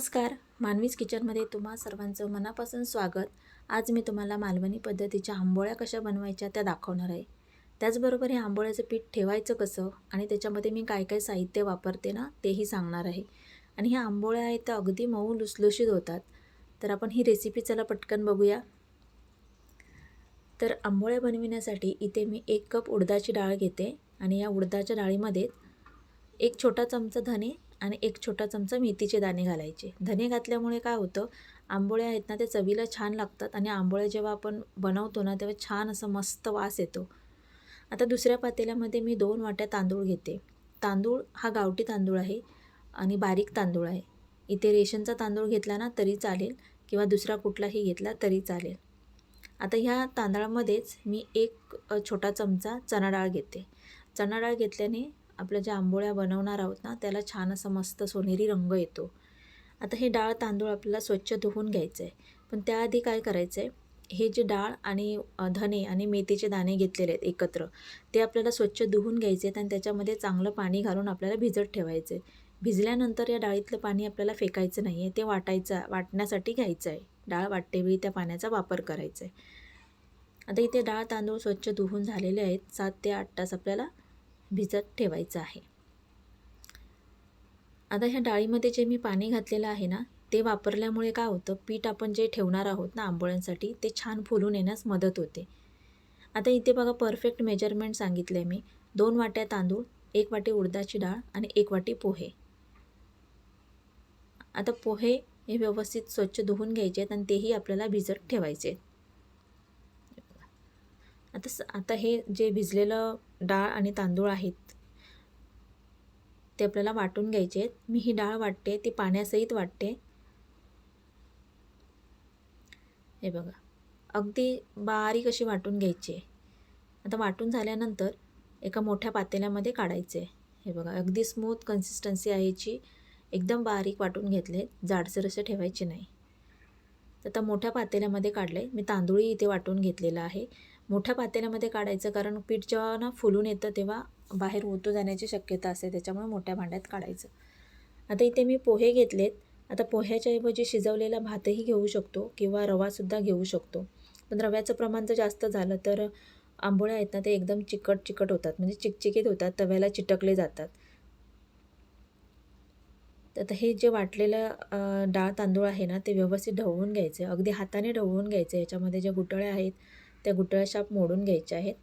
नमस्कार. मानवीज किचनमध्ये तुम्हा सर्वांचं मनापासून स्वागत. आज मी तुम्हाला मालवणी पद्धतीच्या आंबोळ्या कशा बनवायच्या त्या दाखवणार आहे. त्याचबरोबर हे आंबोळ्याचं पीठ ठेवायचं कसं आणि त्याच्यामध्ये मी काय काय साहित्य वापरते ना तेही सांगणार आहे. आणि ह्या आंबोळ्या आहेत त्या अगदी मऊ लुसलुशीत होतात. तर आपण ही रेसिपी चला पटकन बघूया. तर आंबोळ्या बनविण्यासाठी इथे मी एक कप उडदाची डाळ घेते आणि या उडदाच्या डाळीमध्ये एक छोटा चमचा धने आणि एक छोटा चमचा मेथीचे दाणे घालायचे. धने घातल्यामुळे काय होतं आंबोळ्या आहेत ना ते चवीला छान लागतात आणि आंबोळ्या जेव्हा आपण बनवतो ना तेव्हा छान असं मस्त वास येतो. आता दुसऱ्या पातेल्यामध्ये मी दोन वाट्या तांदूळ घेते. तांदूळ हा गावठी तांदूळ आहे आणि बारीक तांदूळ आहे. इथे रेशनचा तांदूळ घेतला ना तरी चालेल किंवा दुसरा कुठलाही घेतला तरी चालेल. आता ह्या तांदळामध्येच मी एक छोटा चमचा चणा डाळ घेते. चणा डाळ घेतल्याने आपल्या ज्या आंबोळ्या बनवणार आहोत ना त्याला छान असा मस्त सोनेरी रंग येतो. आता हे डाळ तांदूळ आपल्याला स्वच्छ धुवून घ्यायचं आहे पण त्याआधी काय करायचं आहे हे जे डाळ आणि धने आणि मेथीचे दाणे घेतलेले आहेत एकत्र ते आपल्याला स्वच्छ धुवून घ्यायचे आहेत आणि त्याच्यामध्ये चांगलं पाणी घालून आपल्याला भिजत ठेवायचं आहे भिजल्यानंतर या डाळीतलं पाणी आपल्याला फेकायचं नाही आहे ते वाटायचं वाटण्यासाठी घ्यायचं आहे डाळ वाटतेवेळी त्या पाण्याचा वापर करायचा आहे आता इथे डाळ तांदूळ स्वच्छ धुवून झालेले आहेत सात ते आठ तास आपल्याला भिजत ठेवायचं आहे. आता ह्या डाळीमध्ये जे मी पाणी घातलेलं आहे ना ते वापरल्यामुळे काय होतं पीठ आपण जे ठेवणार आहोत ना आंबोळ्यांसाठी ते छान फुलून येण्यास मदत होते. आता इथे बघा परफेक्ट मेजरमेंट सांगितलं आहे मी. दोन वाट्या तांदूळ एक वाटी उडदाची डाळ आणि एक वाटी पोहे. आता पोहे हे व्यवस्थित स्वच्छ धुवून घ्यायचे आहेत आणि तेही आपल्याला भिजत ठेवायचे आहेत. आता स आता हे जे भिजलेलं डाळ आणि तांदूळ आहेत ते आपल्याला वाटून घ्यायचे आहेत. मी ही डाळ वाटते ती पाण्यासहित वाटते. हे बघा अगदी बारीक अशी वाटून घ्यायची आहे. आता वाटून झाल्यानंतर एका मोठ्या पातेल्यामध्ये काढायचे. हे बघा अगदी स्मूथ कन्सिस्टन्सी आहे याची एकदम बारीक वाटून घेतले जाडसर असे ठेवायचे नाही. तर आता मोठ्या पातेल्यामध्ये काढले मी तांदूळही इथे वाटून घेतलेला आहे. मोठ्या पातेल्यामध्ये काढायचं कारण पीठ जेव्हा ना फुलून येतं तेव्हा बाहेर ओतू जाण्याची शक्यता असते त्याच्यामुळे मोठ्या भांड्यात काढायचं. आता इथे मी पोहे घेतलेत. आता पोह्याच्याऐवजी शिजवलेला भातही घेऊ शकतो किंवा रवासुद्धा घेऊ शकतो. पण रव्याचं प्रमाण जर जास्त झालं तर आंबोळ्या आहेत ना ते एकदम चिकट चिकट होतात. म्हणजे चिकचिकीत होतात तव्याला चिटकले जातात. तर हे जे वाटलेलं डाळ तांदूळ आहे ना ते व्यवस्थित ढवळून घ्यायचे. अगदी हाताने ढवळून घ्यायचे. याच्यामध्ये ज्या गुटळ्या आहेत त्या गुटळ्या शाप मोडून घ्यायच्या आहेत.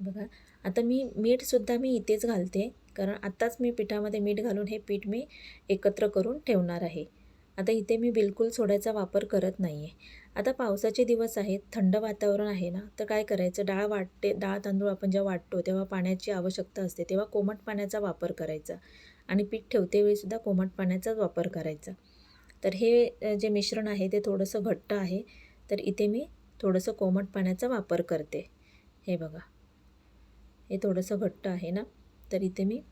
बघा आता मी मीठसुद्धा मी इथेच घालते कारण आत्ताच मी पिठामध्ये मीठ घालून हे पीठ मी एकत्र करून ठेवणार आहे. आता इथे मी बिलकुल सोड्याचा वापर करत नाही आहे आता पावसाचे दिवस आहेत थंड वातावरण आहे ना तर काय करायचं? डाळ वाटते डाळ तांदूळ आपण जेव्हा वाटतो तेव्हा पाण्याची आवश्यकता असते तेव्हा कोमट पाण्याचा वापर करायचा. आणि पीठ ठेवते वेळीसुद्धा कोमट पाण्याचाच वापर करायचा. तर हे जे मिश्रण आहे ते थोडंसं घट्ट आहे. तर इथे मी थोडंसं कोमट पाण्याचा वापर करते. हे बघा. हे थोडंसं घट्ट आहे ना? तर इथे मी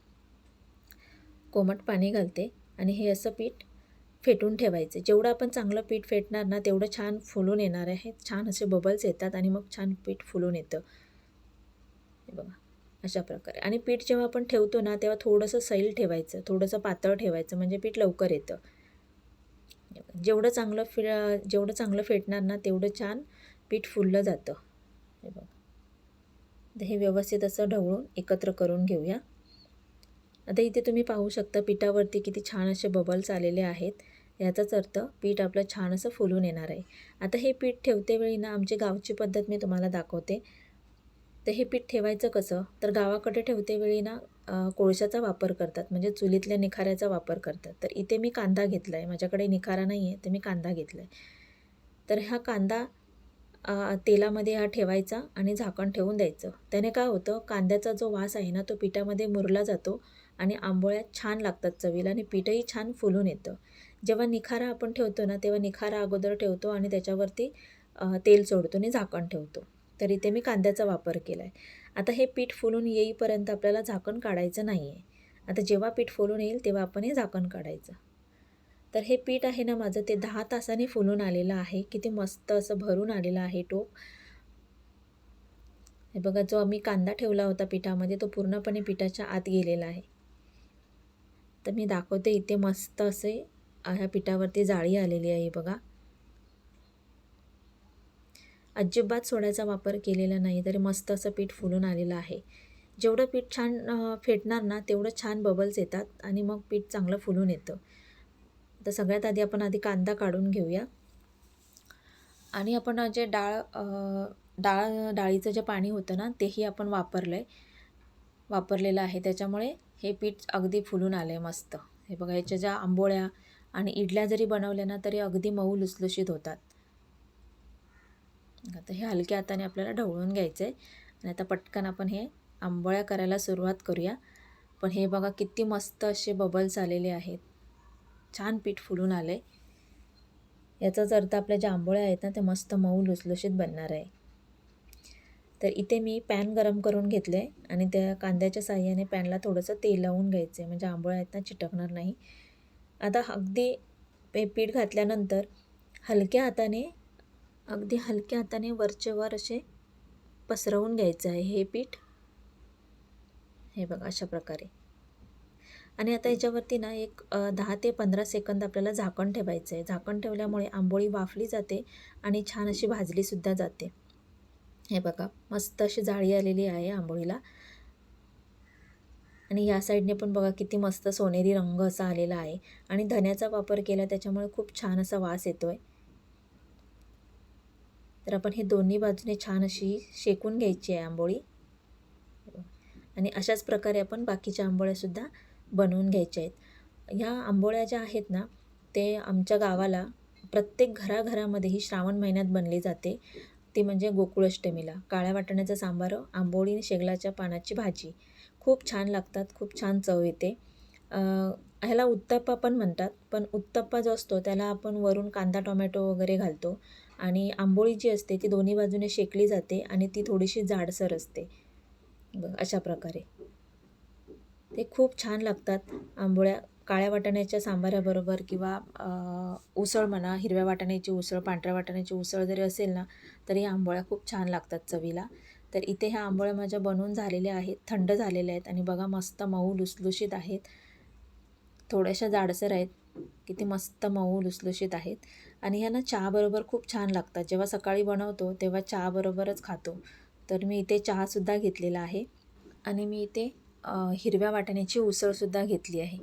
कोमट पाणी घालते आणि हे असं पीठ फेटून ठेवायचे. जेवढं आपण चांगलं पीठ फेटणार ना तेवढं छान फुलून येणार आहे. छान असे बबल्स येतात आणि मग छान पीठ फुलून येतं. हे बघा. अशा प्रकारे. आणि पीठ जेव्हा आपण ठेवतो ना तेव्हा थोडंसं सैल ठेवायचं. थोडंसं पातळ ठेवायचं. म्हणजे पीठ लवकर येतं. जेवढं चांगलं फि जेवढं चांगलं फेटणार ना तेवढं छान पीठ फुललं जातं. हे बघा. हे व्यवस्थित असं ढवळून एकत्र करून घेऊया. आता इथे तुम्ही पाहू शकता पिठावरती किती छान असे बबल्स आलेले आहेत. याचाच अर्थ पीठ आपलं छान असं फुलून येणार आहे. आता हे पीठ ठेवते वेळी ना आमची गावची पद्धत मी तुम्हाला दाखवते. तर हे पीठ ठेवायचं कसं? तर गावाकडे ठेवते वेळी ना कोळशाचा वापर करतात. म्हणजे चुलीतल्या निखाऱ्याचा वापर करतात. तर इथे मी कांदा घेतला आहे माझ्याकडे निखारा नाही आहे तर मी कांदा घेतला आहे तर हा कांदा तेलामध्ये हा ठेवायचा आणि झाकण ठेवून द्यायचं. त्याने काय होतं कांद्याचा जो वास आहे ना तो पिठामध्ये मुरला जातो आणि आंबोळ्या छान लागतात चवीला आणि पीठही छान फुलून येतं. जेव्हा निखारा आपण ठेवतो ना तेव्हा निखारा अगोदर ठेवतो आणि त्याच्यावरती तेल सोडतो आणि झाकण ठेवतो. तर इथे मी कांद्याचा वापर केला आहे आता हे पीठ फुलून येईपर्यंत आपल्याला झाकण काढायचं नाही आहे आता जेव्हा पीठ फुलून येईल तेव्हा आपण हे झाकण काढायचं. तर हे पीठ आहे ना माझं ते दहा तासाने फुलून आलेलं आहे. किती मस्त असं भरून आलेलं आहे टोप हे बघा जो आम्ही कांदा ठेवला होता पिठामध्ये तो पूर्णपणे पिठाच्या आत गेलेला आहे. तर मी दाखवते इथे मस्त असे ह्या पिठावरती जाळी आलेली आहे बघा. अजिबात सोड्याचा वापर केलेला नाही तरी मस्त असं पीठ फुलून आलेलं आहे. जेवढं पीठ छान फेटणार ना तेवढं छान बबल्स येतात आणि मग पीठ चांगलं फुलून येतं. तर सगळ्यात आधी आपण आधी कांदा काढून घेऊया. आणि आपण जे डाळ डाळ डाळीचं जे पाणी होतं ना तेही आपण वापरलं आहे वापरलेलं आहे. त्याच्यामुळे हे पीठ अगदी फुलून आलं आहे मस्त. हे बघा याच्या ज्या आंबोळ्या आणि इडल्या जरी बनवल्या ना तरी अगदी मऊ लुसलुशीत होतात. आता हे हलक्या हाताने आपल्याला ढवळून घ्यायचं आहे आणि आता पटकन आपण हे आंबोळ्या करायला सुरुवात करूया. पण हे बघा किती मस्त असे बबल्स आलेले आहेत. छान पीठ फुलून आलं आहे याचाच अर्थ आपल्या ज्या आंबोळ्या आहेत ना त्या मस्त मऊ लुसलुशीत बनणार आहे. तर इथे मी पॅन गरम करून घेतले आणि त्या कांद्याच्या साह्याने पॅनला थोडंसं तेल लावून घ्यायचं आहे म्हणजे आंबोळ्या आहेत ना चिटकणार नाही. आता अगदी पीठ घातल्यानंतर हलक्या हाताने अगदी हलक्या हाताने वरचे वर असे पसरवून घ्यायचं आहे हे पीठ. हे बघा अशा प्रकारे. आणि आता याच्यावरती ना एक दहा ते पंधरा सेकंद आपल्याला झाकण ठेवायचं आहे. झाकण ठेवल्यामुळे आंबोळी वाफली जाते आणि छान अशी भाजलीसुद्धा जाते. हे बघा मस्त अशी जाळी आलेली आहे आंबोळीला. आणि या साईडने पण बघा किती मस्त सोनेरी रंग असा आलेला आहे. आणि धन्याचा वापर केला त्याच्यामुळे खूप छान असा वास येतो आहे तर आपण हे दोन्ही बाजूने छान अशी शेकून घ्यायची आहे आंबोळी. आणि अशाच प्रकारे आपण बाकीच्या आंबोळ्यासुद्धा बनवून घ्यायच्या आहेत. ह्या आंबोळ्या ज्या आहेत ना ते आमच्या गावाला प्रत्येक घराघरामध्ये ही श्रावण महिन्यात बनली जाते. ती म्हणजे गोकुळाष्टमीला. काळ्या वाटण्याचा सांबार आंबोळी आणि शेगलाच्या पानाची भाजी. खूप छान लागतात खूप छान चव येते. ह्याला उत्तप्पा पण म्हणतात पण उत्तप्पा जो असतो त्याला आपण वरून कांदा टोमॅटो वगैरे घालतो. आणि आंबोळी जी असते ती दोन्ही बाजूने शेकली जाते आणि ती थोडीशी जाडसर असते. बघ अशा प्रकारे. ते खूप छान लागतात आंबोळ्या. काळ्या वाटाण्याच्या सांबाराबरोबर किंवा उसळ म्हणा हिरव्या वाटाण्याची उसळ पांढऱ्या वाटाण्याची उसळ जरी असेल ना तरी आंबोळ्या खूप छान लागतात चवीला. तर इथे ह्या आंबोळ्या माझ्या बनवून झालेल्या आहेत थंड झालेल्या आहेत आणि बघा मस्त मऊ लुसलुशीत आहेत. थोड्याशा जाडसर आहेत किती मस्त मऊ लुसलुशीत आहेत. आणि ह्या ना चहाबरोबर खूप छान लागतात. जेव्हा सकाळी बनवतो तेव्हा चहाबरोबरच खातो. तर मी इथे चहासुद्धा घेतलेला आहे. आणि मी इथे हिरव्या वाटाण्याची उसळसुद्धा घेतली आहे.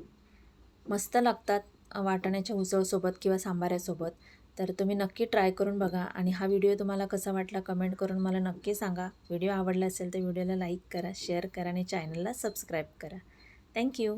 मस्त लागतात वाटाण्याच्या उसळसोबत किंवा सांबाऱ्यासोबत. तर तुम्ही नक्की ट्राय करून बघा. आणि हा व्हिडिओ तुम्हाला कसा वाटला कमेंट करून मला नक्की सांगा. व्हिडिओ आवडला असेल तर व्हिडिओला लाईक करा शेअर करा आणि चॅनलला सबस्क्राईब करा. थँक्यू